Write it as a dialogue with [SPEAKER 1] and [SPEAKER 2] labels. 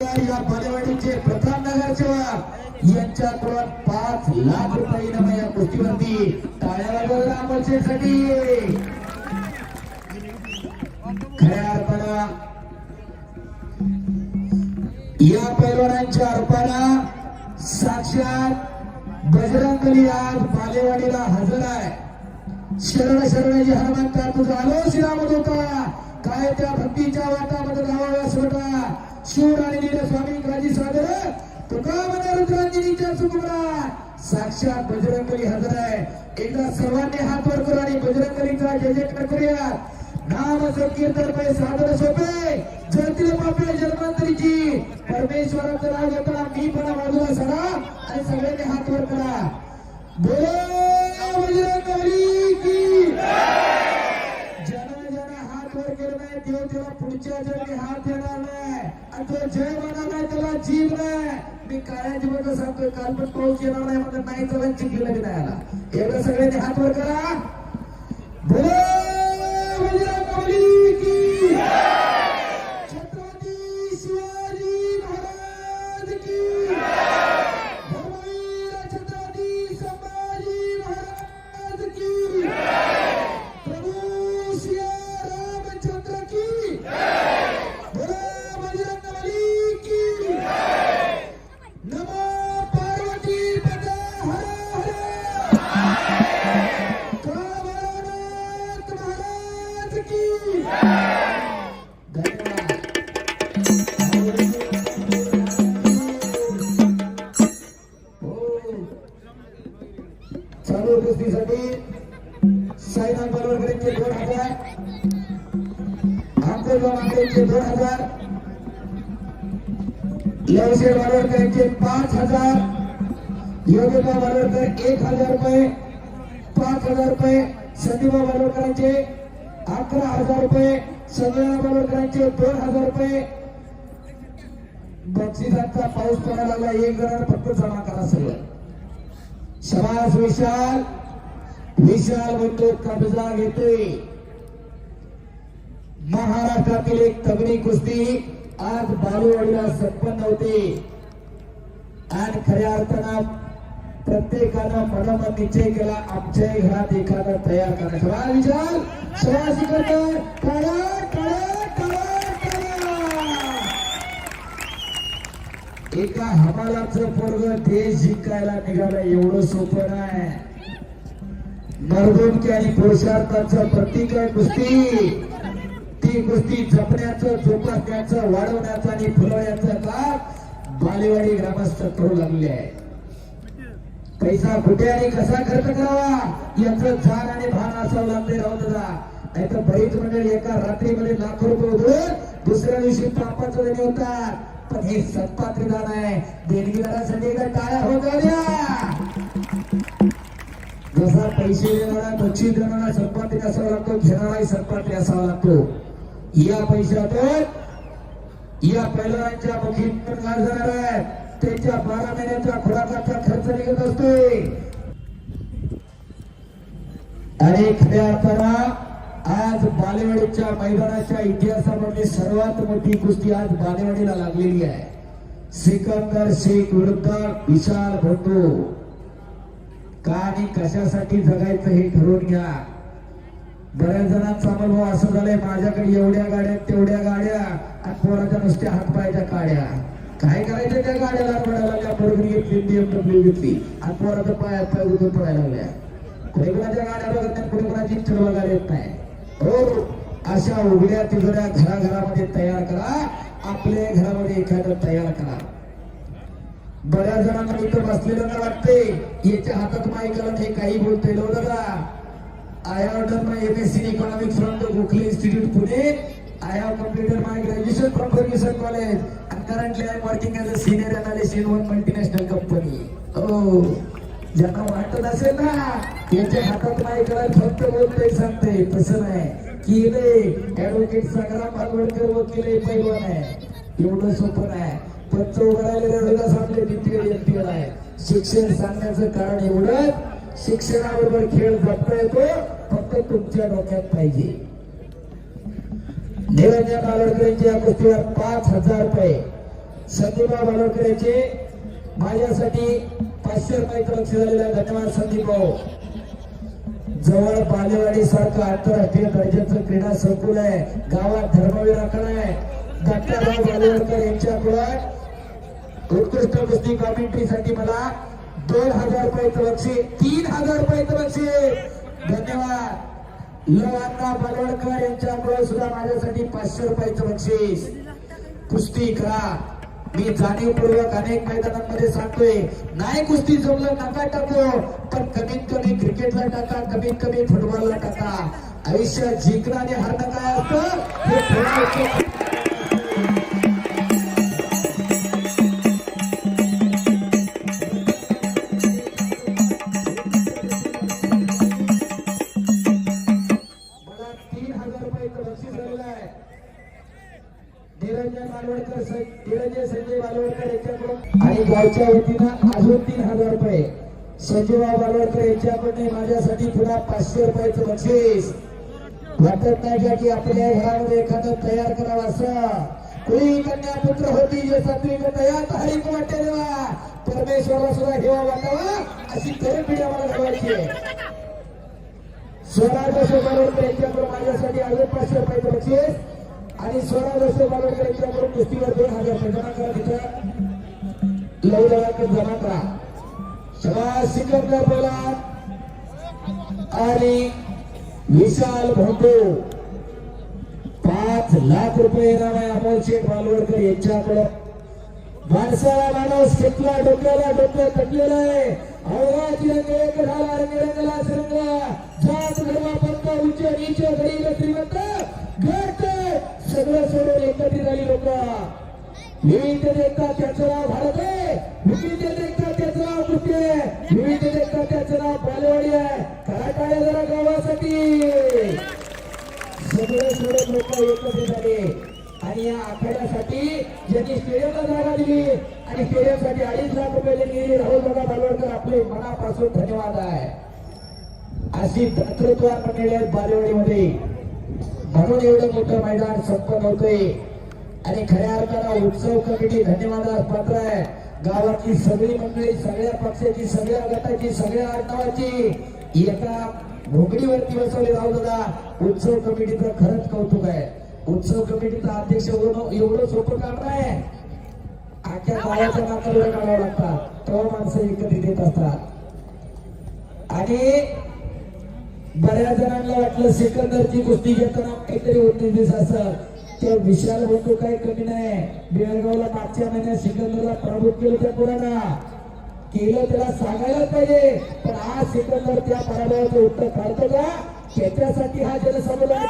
[SPEAKER 1] या बालेवाडीचे प्रथम नगरसेवक यांच्याकडून पाच लाख रुपये इनाम या कुस्तीवरती टाळ्या वाजवल्या अमोलशेठसाठी खऱ्या अर्थानं या पैलवानांच्या रूपानं साक्षात बजरंगली आज बालेवाडीला हजर आहे. शरण शरण शरणाची हनुमंता तुझा आलो श्रीरामत होता काय त्या भक्तीच्या वाटामध्ये राहाव्यास होता शिव आणि लीला स्वामी काजी सादर तुका रुद्रांजनीच्या सुकुमारा साक्षात बजरंगली हजर आहे. एकदा सर्वांनी हात वर करू आणि बजरंगलीचा जय जयकार करूया नाम संकीर्तन पै सादर सोपे. जळतील पापे जन्मांतरीची. परमेश्वराचं नाव घेताना मी पण बाजूला सरा आणि सगळ्यांनी हात वर करा. बोलो बजरंगबली की ज्यानं ज्यानं हात वर केलं नाही देव त्याला पुढच्या जन्मी हात येणार नाही. आणि जय म्हणणार नाही त्याला जीव नाही. मी काळ्या जीवन सांगतोय काल पण पाऊस येणार नाही म्हणत नाही चला चिखलीला नाही आला. एवढं सगळ्यांनी हात वर करा. बोलो! लवशेर बालोरकरांचे पाच हजार योगेबा बालोरकर एक हजार रुपये पाच हजार रुपये संदीपा बालोरकरांचे अकरा हजार रुपये संजना बालोरकरांचे दोन हजार रुपये. बक्षिसांचा पाऊस पडायला लागला एक जण फक्त जमा करा सगळं. शबास विशाल विशाल म्हणतो कब्जा घेतोय. महाराष्ट्रातील एक तबनी कुस्ती आज बालेवाडीला संपन्न होते. आणि खऱ्या अर्थानं प्रत्येकानं मनोमन निश्चय केला आमच्या घरात एखादा तयार करा शबास विशाल शबास इकडनं एका हमालाचं पोरग देश जिंकायला निघालं एवढं सोपं नाही. मर्दोमकी आणि पुरुषार्थाचं प्रतीक आहे कुस्ती. ती कुस्ती जपण्याचं जोपासण्याचं वाढवण्याचं आणि फुलवण्याचं काम बालेवाडी ग्रामस्थ करू लागले आहे पैसा कुठे आणि कसा खर्च करावा? याचं जाण आणि भान असावं लागले राहू दादा नाही तर बरीच मंडळी एका रात्रीमध्ये लाखो रुपये उधळून दुसऱ्या दिवशी पापाच देणे होतात. पण हे सत्पात्री दान आहे. देणगीदारासाठी एकदा टाळ्या होत जसा पैसे देणारा बक्षीस देणारा सत्पात्री असावा लागतो घेणाराही सत्पात्री असावा लागतो. या पैशातून या पैलवानांच्या बक्षीस जाणार आहे. त्यांच्या बारा महिन्याच्या खुराकाचा खर्च निघत असतोय. आणि खऱ्या अर्थानं आज बालेवाडीच्या मैदानाच्या इतिहासामधली सर्वात मोठी कुस्ती आज बालेवाडीला लागलेली आहे. सिकंदर शेख विरुद्ध विशाल भोंडू का आणि कशासाठी जगायचं हे ठरवून घ्या. बऱ्याच जणांचा अनुभव असं झालंय माझ्याकडे एवढ्या गाड्या तेवढ्या गाड्या आणि पोराच्या नुसत्या हातपायच्या काड्या. काय करायचं त्या गाड्याला? पडायला त्या पोरगी घेतली बीएमडब्ल्यू घेतली आणि पोराचं पाय पाय उघडून पडायला लागल्या. कोणी कोणाच्या गाड्या बघत नाही कोणी कोणाची इच्छा बघायला येत नाही. हो अशा उघड्या तिघड्या घराघरामध्ये तयार करा. आपल्या घरामध्ये एखादं तयार करा. बऱ्याच जणांना इथं बसलेलं वाटते याच्या हातात माईक हे काही बोलतोय लो I have done my MSc in Economics from the Gokhale Institute, Pune. I have completed my graduation from Ferguson College and currently I am working as a senior analyst in one multinational company. Oh, ज्यांना वाटत असेल ना याच्या हातात नाही करत फक्त बोलतोय सांगते तसं नाही की नाही ऍडव्होकेट संग्राम मालवडकर वकील आहे पैलवान आहे एवढं सोपं नाही पंच उघडायला रडूला सांगले नीतीकडे एनटीआर आहे शिक्षण सांगण्याचं कारण एवढं शिक्षणाबरोबर खेळ जपता येतो फक्त तुमच्या डोक्यात पाहिजे. निरंजन नालडकरांच्या या कुस्तीवर पाच हजार रुपये. संदीपा बालोडकर माझ्यासाठी पाचशे रुपयाचं लक्ष झालेलं आहे धन्यवाद संदीप भाऊ. जवळ बालेवाडी सारखं आंतरराष्ट्रीय दर्जाचं क्रीडा संकुल आहे. गावात धर्मवीर आखाडा आहे. दत्ताभाऊ बालेवाडकर यांच्याकडं उत्कृष्ट कुस्ती कॉमेंट्रीसाठी मला दोन हजार रुपयाचं बक्षीस तीन हजार रुपयाचं बक्षीस. धन्यवाद. लवांना बलवडकर यांच्यामुळे सुद्धा माझ्यासाठी पाचशे रुपयाचं बक्षीस. कुस्ती करा. मी जाणीवपूर्वक अनेक मैदानांमध्ये सांगतोय नाही कुस्ती जमलं नका टाकू पण कमीत कमी क्रिकेटला टाका कमीत कमी फुटबॉलला टाका. आयुष्यात जिंकणं आणि हरणं काय असतं? निरंजन बालवडकर संजय बालवडकर यांच्याकडून आणि गावच्या वतीनं अजून तीन हजार रुपये. संजयराव बालवडकर यांच्याकडून माझ्यासाठी पुन्हा पाचशे रुपयाचं बक्षीस. वाटत नाही का की आपल्या घरामध्ये एखादं तयार करावं असं? कुणी कन्या पुत्र होती जे सात्विक तयार? हरिक वाटते देवा परमेश्वरा सुद्धा हेवा वाटावा अशी तरुण पिढी आम्हाला घडवायची आहे. स्वराज अशोक यांच्याकडून माझ्यासाठी अजून पाचशे रुपयाचं बक्षीस. आणि स्वराज बालवडकर यांच्याकडून कुस्तीवर दोन हजार जमा करा तिथं जमा करा सिकंदर बोला आणि विशाल भोंडू पाच लाख रुपये इनाम आहे अमोल शेठ बालवडकर यांच्याकडं. माणसाला माणूस घेतला डोक्याला डोकं तटलेलं आहे. आवाज रंग एक झाला रंग रंगला रंगला जात उच्च नीच गरीब श्रीमंत सगळं सोडून एकत्रित झाली लोक विविधतेचा त्याचं नाव भारत आहे. विविधतेचा त्याचं नाव कृती आहे. विविधतेचा त्याचं नाव बालेवाडी आहे. कराटाळ्या जरा गावासाठी. सगळे सोडून लोक एकत्रित झाले. आणि या आखाड्यासाठी ज्यांनी स्टेडियमला जागा दिली आणि स्टेडियमसाठी अडीच लाख रुपये दिली राहुल दादा बालवडकर आपले मनापासून धन्यवाद आहे. अशी दातृत्वान आपण बालेवाडीमध्ये. म्हणून एवढं मोठं मैदान संपन्न होतंय. आणि खऱ्या अर्थानं उत्सव कमिटी धन्यवादास पात्र आहे. गावाची सगळी मंडळी सगळ्या पक्षाची सगळ्या गटाची सगळ्या आडनावाची एका भोगडीवरती बसवले जाऊ दादा. उत्सव कमिटीचं खरंच कौतुक आहे. उत्सव कमिटीचा अध्यक्ष एवढं सोपं काम नाही. आख्या गावाच्या नाकाला काढावं लागतात. तेव्हा माणसं एकत्रित येत असतात. आणि बऱ्याच जणांना वाटलं सिकंदरची कुस्ती घेताना काहीतरी होती दिस असं त्या विशाल बंधू काही कमी नाही. बेळगावला मागच्या महिन्यात सिकंदरला प्रभूत केलं त्या पोरांना. केलं त्याला सांगायलाच पाहिजे. पण आज सिकंदर त्या पराभवाचं उत्तर काढतो का? त्याच्यासाठी हा जनसमुदाय